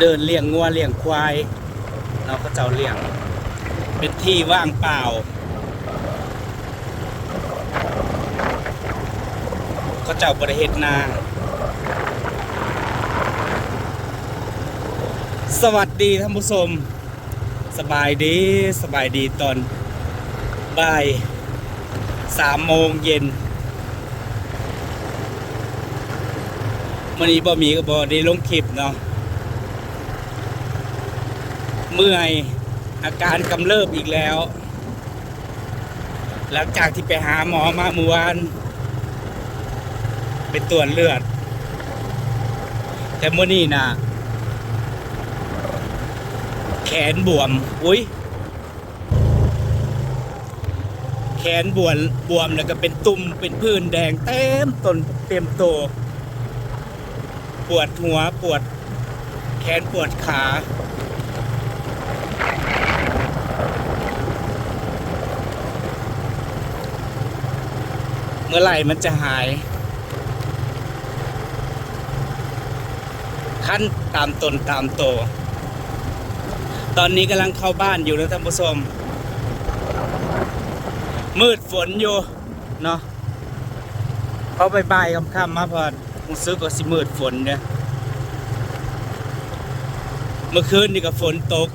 เดินเลี้ยงงัวเลี้ยงควาย เราก็เจ้าเลี้ยง เป็นที่ว่างเปล่า ก็เจ้าบริเฮ็ดนาสวัสดีท่านผู้ชมสบายดีสบายดีตอนบ่ายสามโมงเย็นวันนี้บ่มีก็บ่ได้ลงคลิปเนาะ เมื่อยอาการกำเริบอีกแล้ว หลังจากที่ไปหาหมอมาเมื่อวานไปตรวจเลือด แต่เมื่อนี้นะแขนบวม อุ้ยแขนบวมบวมแล้วก็เป็นตุ่มเป็นพื้นแดงเต็มต้นเต็มโตวปวดหัวปวด แขนปวดขา เมื่อไหร่มันจะหาย ขั้นตามตนตามโต ตอนนี้กำลังเข้าบ้านอยู่นะท่านผู้ชม มืดฝนอยู่เนาะเขาไปบายคำคำๆมาพอรู้สึกว่าสิมืดฝนเนี่ยเมื่อคืนนี่ก็ฝนตก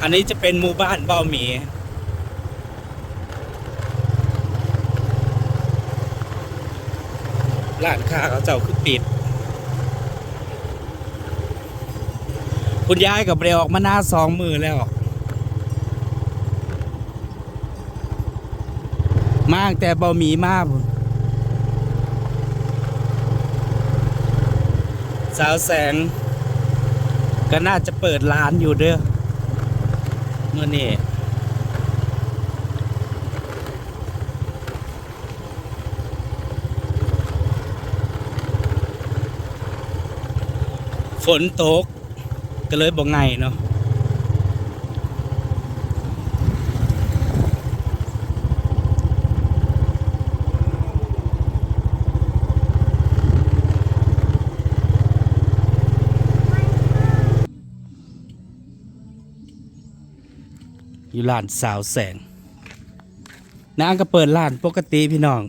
อันนี้จะเป็นหมู่บ้านเบ้าหมี ร้านค้าเขาเจ้าคือปิด คุณยายกับเรวออกมาหน้าสองมือแล้ว มากแต่บ่มีมากสาวแสง ก็น่าจะเปิดร้านอยู่เด้อเมื่อนี้ ฝนตก ก็เลยบ่ไงเนาะอยู่ร้านสาวแสงนางก็เปิดร้านปกติพี่น้อง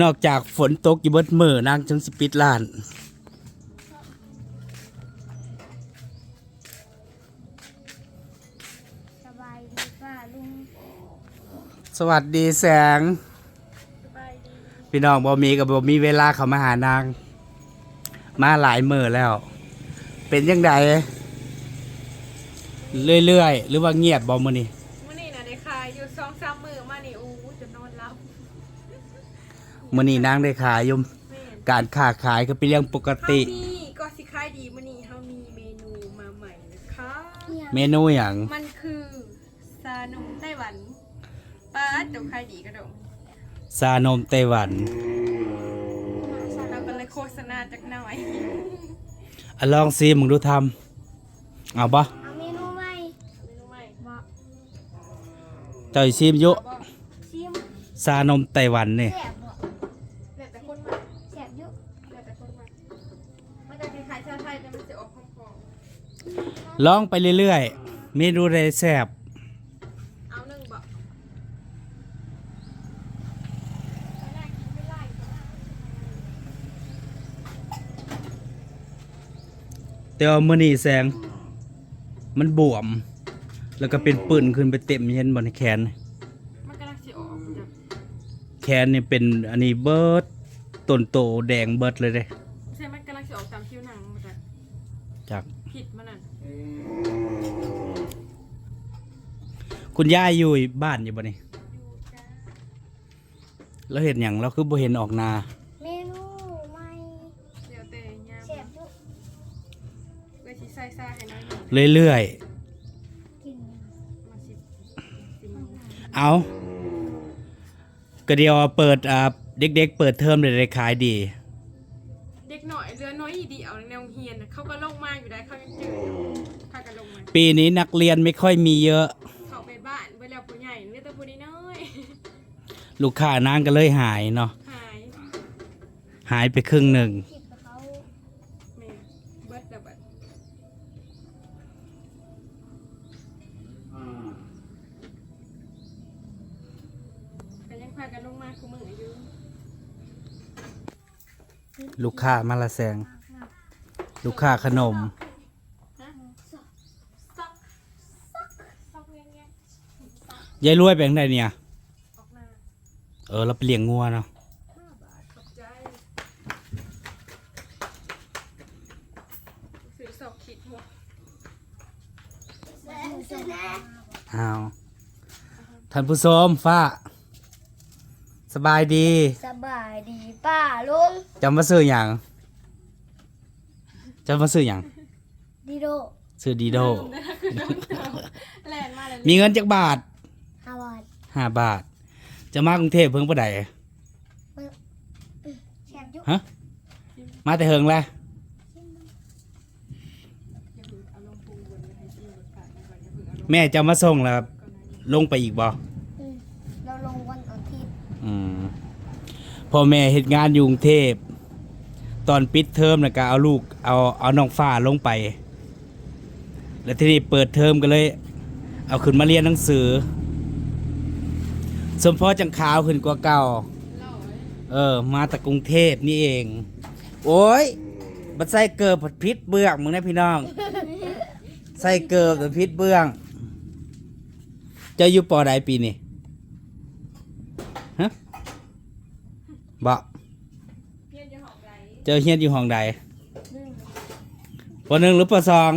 นอกจากฝนตกอยู่เบิดมือนางจึงสปิดร้าน สวัสดีแสงสบายดีพี่น้องบ่มีกับบ่มีเวลาเขามาหานาง มาหลายมือแล้ว เป็นยังไงเรื่อยๆ หรือว่าเงียบบ่มื้อนี้มื่อนี้นะได้ขายอยู่สองสามมือมานี่อู้จะนอนหลับมื้อนี้นางได้ขายอยู่แม่นการค้าขายก็เป็นเรื่องปกเฮาติ มีก็สิขายดีมื่อนี้เฮามีเมนูมาใหม่นะคะ เมนูหยังมัน ดี๋ยวขายดีกระดงซานมไต้หวัน เราก็เลยโฆษณาจากหน่อยอะลองซิมึงดูทำเอาบ่เอาเมนูใหม่เมนูใหม่บอกเจ้าสิซิมอยู่เอาบ่ชิมซานมไต้หวันนี่แสบบอแล้วแต่คนมาแสบอยุแล้วแต่คนมามันจะคล้ายๆชาไทยแต่มันจะออกหอมลองไปเรื่อยๆเมนูใดแซ่บ ๆเอาหนึ่งบ่ แต่ว่ามื้อนี้แสง มันบวม แล้วก็เป็นปื้นขึ้นไปเต็มเย็นบนแขน มันกำลังสิออกจากแขนนี่เป็นอันนี้เบิดต้นโตแดงเบิดเลยเด้ใช่มันกำลังสิออกตามผิวหนังมันจะจากผิดมันนั่นคุณย่าอยู่บ้านอยู่บ่นี่อยู่จ้า แล้วเห็นอย่างเราคือบ่เห็นออกนา เรื่อยกินมาสิสิมันๆเอาก็เดียวเปิดอ่าเด็กๆ เปิดเทอมเลยได้ขายดี เด็กหน่อยเรือน้อยอีเดียวในโรงเรียนน่ะเขาก็ลงมาอยู่ได้เขายังจืดอยู่พากันลงมาปีนี้นักเรียนไม่ค่อยมีเยอะ เขาไปบ้านไปแล้วผู้ใหญ่เหลือแต่ผู้น้อยลูกค้านางก็เลยหายเนาะหาย หายไปครึ่งหนึ่ง ผิดกับเขา พากันลงมาคุมืออยู่ ลูก ค้ามาละแสง ลูกค้าขนม ยายรวยแบงค์ใดเนี่ย เออเราไปเลี้ยงงัวเนาะห้าบาทขอบใจซื้อสอกขีดหัวแซ่บสุดนะอ้าวท่านผู้ชมฟ้า สบายดีสบายดี ป้าลุงจำมาซื้ออย่างจำมาซื้ออย่างดิโดซื้อดีโด แลนมาเลยมีเงินจักบาทฮาวาดห้าบาท จะมากรุงเทพเพิ่งประใดแซ่บอยุฮะมาแต่เฮิงแหละอย่าเพิ่งเอาลงพุงบนเลยให้จิ้มรสชาติก่อนอย่าเพิ่งเอาลงแม่จะมาส่งแล้วก่อนนะลงไปอีกบ่ เราลงวันอาทิตย์ อืม พ่อแม่เหตุงานอยู่กรุงเทพ ตอนปิดเทอมนะก็เอาลูกเอาเอาน้องฟ้าลงไป แล้วทีนี้เปิดเทอมก็เลย เอาขึ้นมาเรียนหนังสือ สมพอจังขาวขึ้นกว่าเก่า เออ มาจากกรุงเทพนี่เอง โอ้ยบัดใส่เกิบผัดพิษเบื้องมึงนะพี่น้อง ใส่เกิบแต่พิษเบื้อง จะอยู่ปอใดปีนี่ฮะ บอกเพี้ยนจะหอกไรเจอเฮียนอยู่ห้องใดปหนึ่งหรือปสอง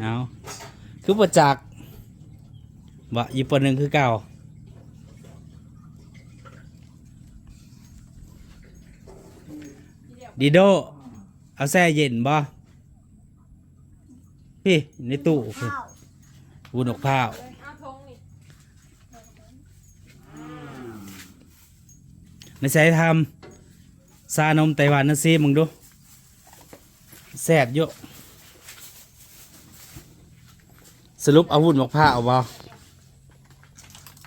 เอาคือปจักบ่อยู่ปหนึ่งคือเก่าดีโด เอาแช่เย็นบ่พี่ในตู้พี่ข้าววุ้นอกพร้าว เลยเอาทงนี่ ในใช้ทำซานมไต้หวันนะซีมึงดูแซ่บเยอะสรุปเอาวุ้นอกพร้าวเอาบ่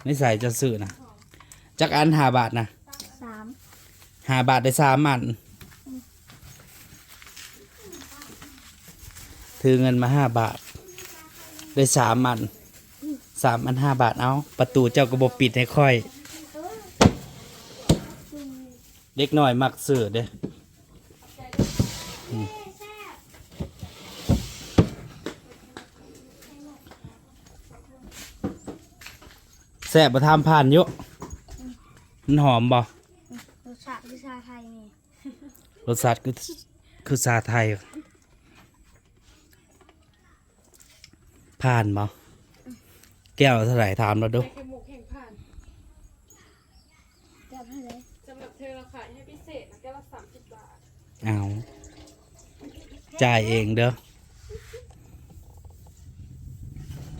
ในใส่จะซื้อนะจักอันหาบาทนะสามหาบาทได้สามอันถือเงินมาห้าบาท ได้สามอันสามอันห้าบาทเอาประตูเจ้ากระบบปิดให้ค่อย เด็กน้อยมักซื้อเด้อืมแซ่บประทามผ่านเยอะมันหอมบ่รสชาติวิชาไทยนี่รสชาติคือคือซาไทย ผ่านบ่แก้วเท่าไหร่ถามเราดู เอาจ่ายเองเด้อ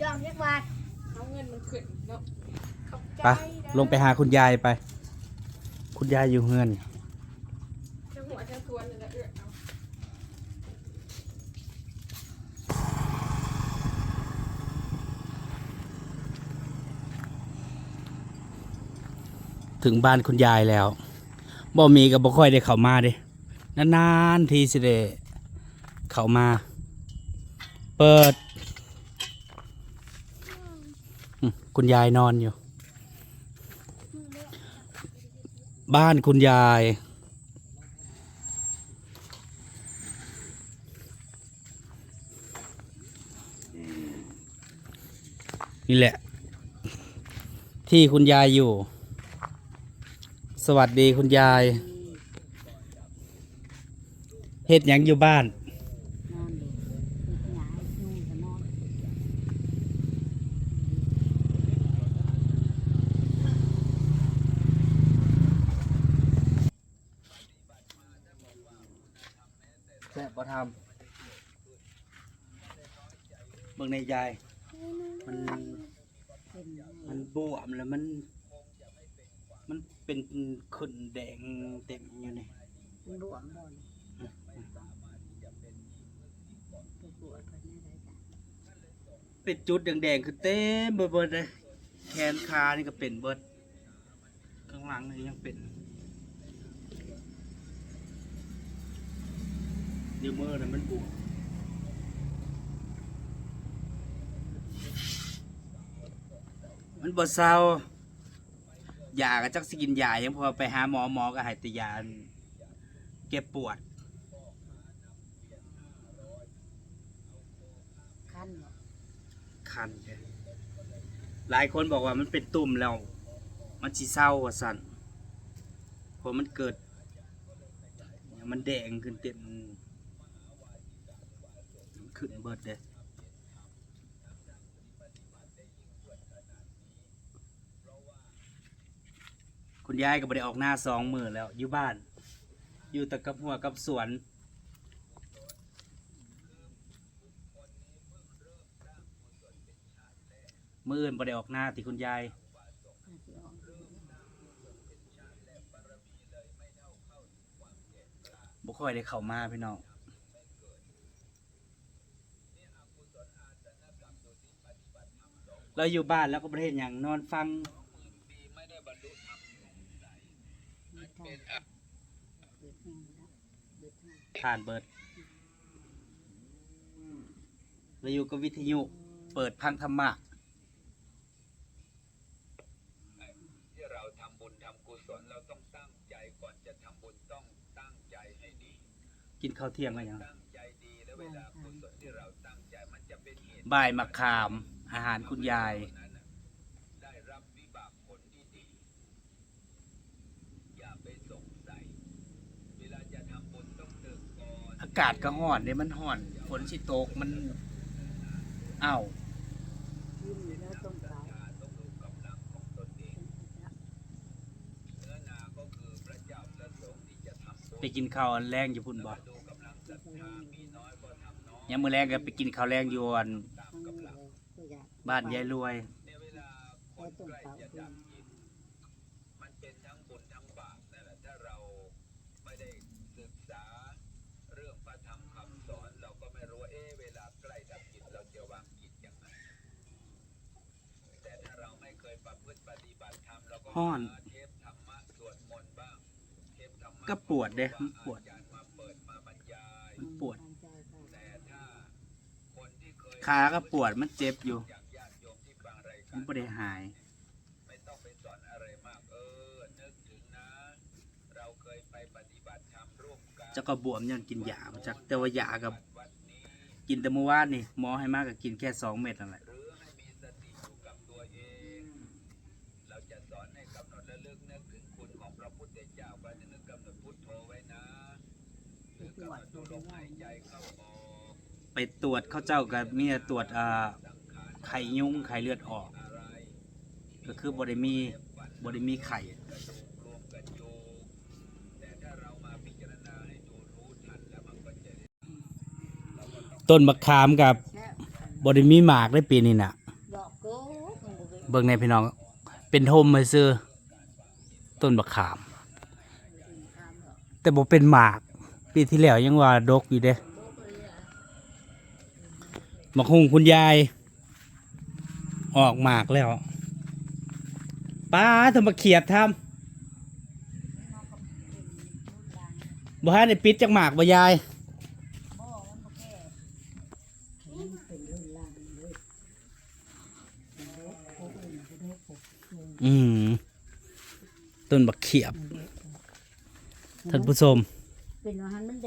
ยอมเรียกว่าเอาเงินมันขึ้นเนาะขอบใจไปลงไปหาคุณยายไป คุณยายอยู่เฮือนเจ้าหัวเจ้าทวนเลยละเอื้อเอาถึงบ้านคุณยายแล้วบ่มีก็บ่ค่อยได้เข้ามาเด้ นานๆทีสิได้เข้ามา เปิด คุณยายนอนอยู่ บ้านคุณยาย นี่แหละ ที่คุณยายอยู่ สวัสดีคุณยาย เฮ็ดหยังอยู่บ้าน นอนเลยหงายยุ่งกับนอนแซ่บบ่ทำเบิ่งในยาย มัน เป็นมันบวมแล้วมัน มันเป็นขุนแดงเต็มอยู่นี่บวมบ่นไปปวดเพิ่นได้ไรจ้ะ เป็นจุดแดงๆคือเต็มเบิดเลยแขนขานี่ก็เป็นเบิดข้างหลังนี่ยังเป็นเดี๋ยวมือนะมันบวมมันบ่เศร้ายาก็จักสกินยายังพอไปหาหมอหมอก็ให้แต่ยาเก็บปวด คันเนาะ คันเด้หลายคนบอกว่ามันเป็นตุ่มแล้ว มันสิเศร้าว่าสั่นเพราะมันเกิด มันแดงขึ้นเต็มขึ้นเบิดเด้คุณยายก็บ่ได้ออกหน้าสองมือแล้ว อยู่บ้าน อยู่แต่กับหัวกับสวน มืออื่นบ่ได้ออกหน้าติคุณยาย บ่ค่อยได้เข้ามาพี่น้องเราอยู่บ้านแล้วก็ประเทศอย่างนอนฟังไม่ได้เปิดเพลงนะเปิดทางผ่านเบิดเราอยู่กับวิทยุ เปิดพังธรรมะ ที่เราทำบุญทำกุศลเราต้องตั้งใจก่อนจะทำบุญต้องตั้งใจให้ดี กินข้าวเที่ยงกันยังตั้งใจดีแล้วเวลากุศลที่เราตั้งใจมันจะเป็นเหตุบ่ายมะขาม อาหารคุณยายนั้นน่ะได้รับวิบากผลที่ดีอย่าไปสงสัยเวลาจะทำบุญต้องนึกก่อนอากาศก็ห่อนเนี่ยมันห่อน ฝนสิตกมันอ้าว ยิ้มแล้วต้องตาย ต้องดูกำลังของตนเองเนื้อนาก็คือพระเจ้าประสงค์ที่จะทำบุญ ไปกินข้าวอันแรงอยู่พุ่นบ่ดูกำลังศรัทธามีน้อยก็ทำน้อยยามมื้อแรงก็ไปกินข้าวแรงอยู่อันทั้งนี้เลยก็อยากบ้านยายรวยห้อน ก็ปวดเด้มันปวด มันปวดทางใจค่ะแต่ถ้าคนที่เคยขาก็ปวดมันเจ็บอยู่จากญาติโยมที่ฟังรายมักานรบ่ได้หายนะจะก็บวมย้อนกินยามาจากแต่ว่ายากับ กินแต่เมื่อวานนี่หมอให้มากก็กินแค่สองเม็ดนั่นแหละ หรือให้มีสติอยู่กับตัวเอง เราจะสอนให้กำหนดและลึกนึกถึงคุณของพระพุทธเจ้าก็จะนึกกำหนดพุทโธไว้นะห วจไปตรวจเขาเจ้ากับเมียตรวจอ่าไข่ยุงไข่เลือดออก ก็คือบริมีบริมีไข่ต้นมะขามกับบริมีหมากได้ปีนี้น่ะ เบิ่งในพี่น้อง เป็นโฮมมาซื้อต้นมะขาม แต่บ่เป็นหมาก ปีที่แล้วยังว่าดกอยู่เด้มะคุงคุณยาย ออกหมากแล้วป้าทำมาเขียดทำบ่ฮันปิดจักหมากบ่ยายอืมต้นบักเขียบท่านผู้ชมเป็นว่าหันร่น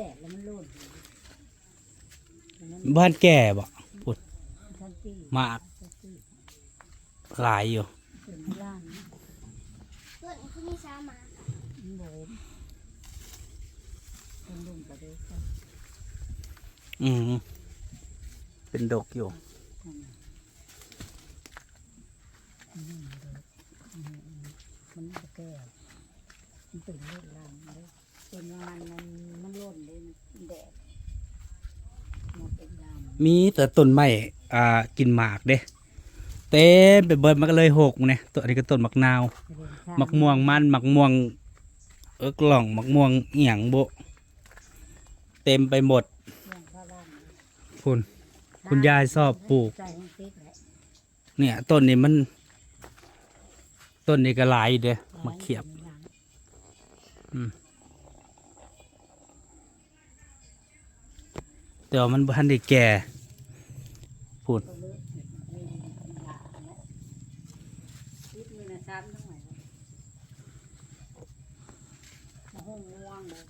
นั้น บ้านแก่บ่พูดทันหมากหลายอยู่เป็นล่างนะเพื่อนคือมีสามามันบ่เป็นดกอยู่มันบ่แก่มันเป็นรุ่นล่างเลยเป็นว่ามันมันมันร่นเลยมันแดด มีแต่ต้นไม้อ่ากินหมากเด้เต็มไปเบิดมันก็เลยหกเนี่ยตัวนี้ก็ต้นมักนาวมักม่วงมันมักม่วง เออกล่องมักม่วงเอียงโบเต็มไปหมด คุณ คุณยายชอบปลูก เนี่ยต้นนี้มัน ต้นนี้ก็หลายเด้มาเขียบ แต่ว่ามันบันได้แก่พูดสามทั้งหมดมาห้องว่างเลย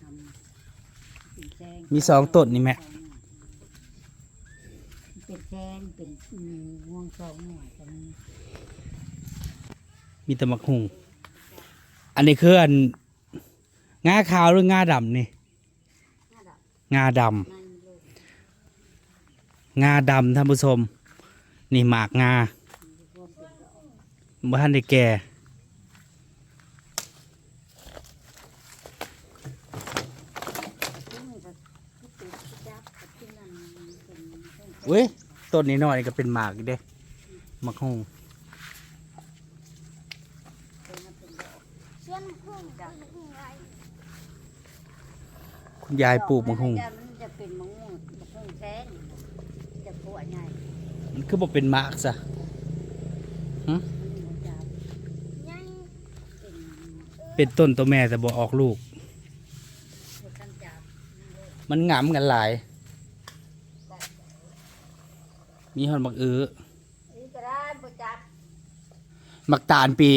ทำเป็นแซงมีสองต้นนี่แม่เป็นแซงเป็นอืมง่วงสองหน่วยกันมีต่มักหุงอันนี้คืออันงาขาวหรืองาดำนี่ งาดำในโลกงาดำท่านผู้ชม นี่หมากงารวมเป็นดอกบ่ทันได้แก่ซึ่งมันก็คือเป็นที่จับกับที่นั่นเป็นเรื่องเว้ยต้นนี้น้อยก็เป็นหมากอีเด้มักหง เป็นมันเป็นดอก เชื่อนพุ่งพุ่งพุ่งไร คุณยายปลูกมักหุงมันจะเป็นมะม่วงมะม่วงแซงจะปวดใหญ่มันคือบ่เป็นมากซะมันจะเป็นต้นตัวแม่แต่บ่ออกลูก มันจับมันงํกันหลาย มีฮอดมักอื้อมักตาลปี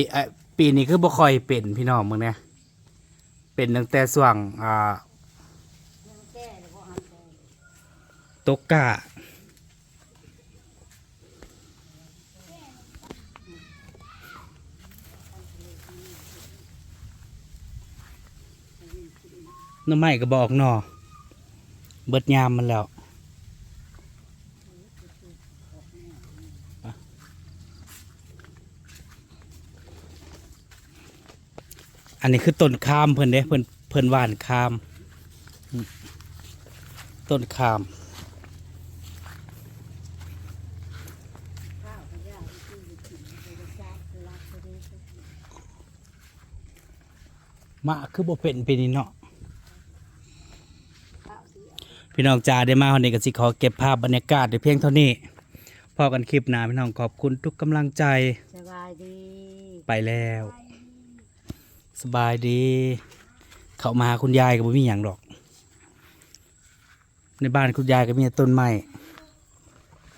ปีนี้คือบ่ค่อยเป็นพี่น้องมึงเนี่ยเป็นตั้งแต่ช่วงอ่า มันแก้หรือว่าหันแก้ ตกกะน้ำไม้ก็บอกหนอเบิดยามมันแล้วอันนี้คือต้นคามเพิ่นเด้เพิ่นเพิ่นหวานคามอืมต้นคาม ข้าวพยาที่อยู่ที่บริษัทรักบริษัท มะคือบ่เป็นปีนี้เนาะข้าวที่พี่น้องจ๋าได้มาวันนี้ก็สิขอเก็บภาพบรรยากาศไว้เพียงเท่านี้พอกันคลิปหน้าพี่น้องขอบคุณทุกกำลังใจสบายดีไปแล้ว สบายดี เข้ามาหาคุณยายก็บ่มีหยังดอก ในบ้านคุณยายก็มีแต่ต้นไม้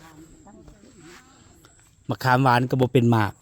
ตามตั้งมะขามหวานก็บ่เป็นหมาก